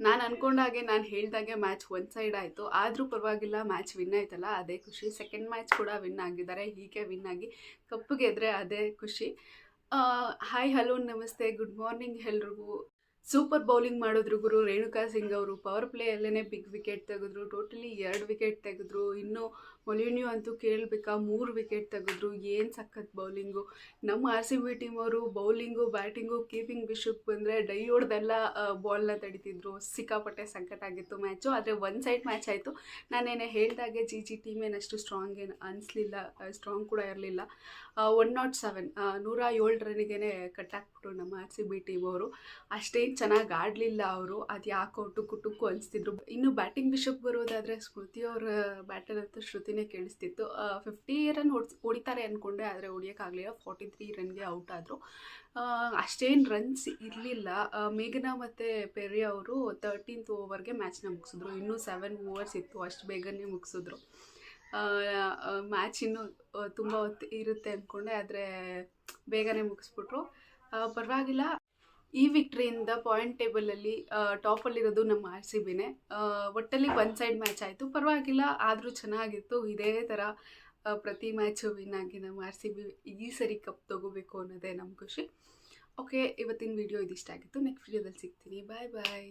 ನಾನು ಅನ್ಕೊಂಡಾಗೆ ನಾನು ಹೇಳ್ದಾಗೆ ಮ್ಯಾಚ್ ಒನ್ ಸೈಡ್ ಆಯಿತು. ಆದರೂ ಪರವಾಗಿಲ್ಲ ಮ್ಯಾಚ್ ವಿನ್ ಆಯ್ತಲ್ಲ, ಅದೇ ಖುಷಿ. ಸೆಕೆಂಡ್ ಮ್ಯಾಚ್ ಕೂಡ ವಿನ್ ಆಗಿದ್ದಾರೆ. ಹೀಗೆ ವಿನ್ ಆಗಿ ಕಪ್ಪು ಗೆದ್ರೆ ಅದೇ ಖುಷಿ. Hi hello namaste good morning ಎಲ್ರಿಗೂ. ಸೂಪರ್ ಬೌಲಿಂಗ್ ಮಾಡಿದ್ರು ಗುರು. ರೇಣುಕಾ ಸಿಂಗ್ ಅವರು ಪವರ್ ಪ್ಲೇಯಲ್ಲೇ ಬಿಗ್ ವಿಕೆಟ್ ತೆಗೆದ್ರು. ಟೋಟಲಿ ಎರಡು ವಿಕೆಟ್ ತೆಗೆದ್ರು. ಇನ್ನು ಮೊಲಿನ್ಯೂ ಅಂತೂ ಕೇಳಬೇಕಾ, ಮೂರು ವಿಕೆಟ್ ತೆಗೆದ್ರು. ಏನು ಸಖತ್ ಬೌಲಿಂಗು ನಮ್ಮ ಆರ್ ಸಿ ಬಿ ಟೀಮ್ ಅವರು ಬೌಲಿಂಗು ಬ್ಯಾಟಿಂಗು ಕೀಪಿಂಗ್ ವಿಷಯಕ್ಕೆ ಬಂದರೆ ಡೈ ಹೊಡೆದೆಲ್ಲ ಬಾಲ್ನ ತಡಿತಿದ್ರು. ಸಿಕ್ಕಾಪಟ್ಟೆ ಸಂಕಟಾಗಿತ್ತು ಮ್ಯಾಚು ಆದರೆ ಒನ್ ಸೈಡ್ ಮ್ಯಾಚ್ ಆಯಿತು. ನಾನೇನೇ ಹೇಳ್ದಾಗೆ ಜಿ ಜಿ ಟೀಮ್ ಏನಷ್ಟು ಸ್ಟ್ರಾಂಗ್ ಏನು ಅನಿಸ್ಲಿಲ್ಲ ಸ್ಟ್ರಾಂಗ್ ಕೂಡ ಇರಲಿಲ್ಲ. ಒನ್ ನಾಟ್ ಸೆವೆನ್ ನೂರ ಏಳು ರನ್ನಿಗೆ ಕಟ್ಟಾಕ್ಬಿಟ್ರು ನಮ್ಮ ಆರ್ ಸಿ ಬಿ ಟೀಮ್ ಅವರು. ಅಷ್ಟೇನು ಚೆನ್ನಾಗಿ ಆಡಲಿಲ್ಲ ಅವರು, ಅದು ಯಾಕೋ ಟುಕು ಟುಕ್ಕು ಅನಿಸ್ತಿದ್ರು. ಇನ್ನು ಬ್ಯಾಟಿಂಗ್ ವಿಷಯಕ್ಕೆ ಬರೋದಾದರೆ ಸ್ಮೃತಿ ಅವರ ಬ್ಯಾಟರ್ ಅಂತ ಶ್ರುತಿನೇ ಕೇಳಿಸ್ತಿತ್ತು. ಫಿಫ್ಟಿ ರನ್ ಹೊಡ್ಸ್ ಹೊಡಿತಾರೆ ಅಂದ್ಕೊಂಡೆ ಆದರೆ ಹೊಡಿಯೋಕ್ಕಾಗಲಿಲ್ಲ ಫಾರ್ಟಿ ತ್ರೀ ರನ್ಗೆ ಔಟ್ ಆದರು. ಅಷ್ಟೇನು ರನ್ಸ್ ಇರಲಿಲ್ಲ. ಮೇಘನಾ ಮತ್ತು ಪೆರಿ ಅವರು ತರ್ಟೀನ್ತ್ ಓವರ್ಗೆ ಮ್ಯಾಚ್ನ ಮುಗಿಸಿದ್ರು. ಇನ್ನೂ ಸೆವೆನ್ ಓವರ್ಸ್ ಇತ್ತು, ಅಷ್ಟು ಬೇಗನೆ ಮುಗಿಸಿದ್ರು. ಮ್ಯಾಚ್ ಇನ್ನೂ ತುಂಬ ಹೊತ್ತು ಇರುತ್ತೆ ಅಂದ್ಕೊಂಡೆ ಆದರೆ ಬೇಗನೆ ಮುಗಿಸ್ಬಿಟ್ರು. ಪರವಾಗಿಲ್ಲ. ಈ ವಿಕ್ಟ್ರಿಯಿಂದ ಪಾಯಿಂಟ್ ಟೇಬಲಲ್ಲಿ ಟಾಪಲ್ಲಿರೋದು ನಮ್ಮ ಆರ್ ಸಿ ಬಿನೇ ಒಟ್ಟಲ್ಲಿ ಒನ್ ಸೈಡ್ ಮ್ಯಾಚ್ ಆಯಿತು. ಪರವಾಗಿಲ್ಲ, ಆದರೂ ಚೆನ್ನಾಗಿತ್ತು. ಇದೇ ಥರ ಪ್ರತಿ ಮ್ಯಾಚು ವಿನ್ ಆಗಿ ನಮ್ಮ ಆರ್ ಸಿ ಬಿ ಈ ಸರಿ ಕಪ್ ತೊಗೋಬೇಕು ಅನ್ನೋದೇ ನಮ್ಮ ಖುಷಿ. ಓಕೆ ಇವತ್ತಿನ ವಿಡಿಯೋ ಇದಿಷ್ಟ ಆಗಿತ್ತು. ನೆಕ್ಸ್ಟ್ ವಿಡಿಯೋದಲ್ಲಿ ಸಿಗ್ತೀನಿ. ಬಾಯ್ ಬಾಯ್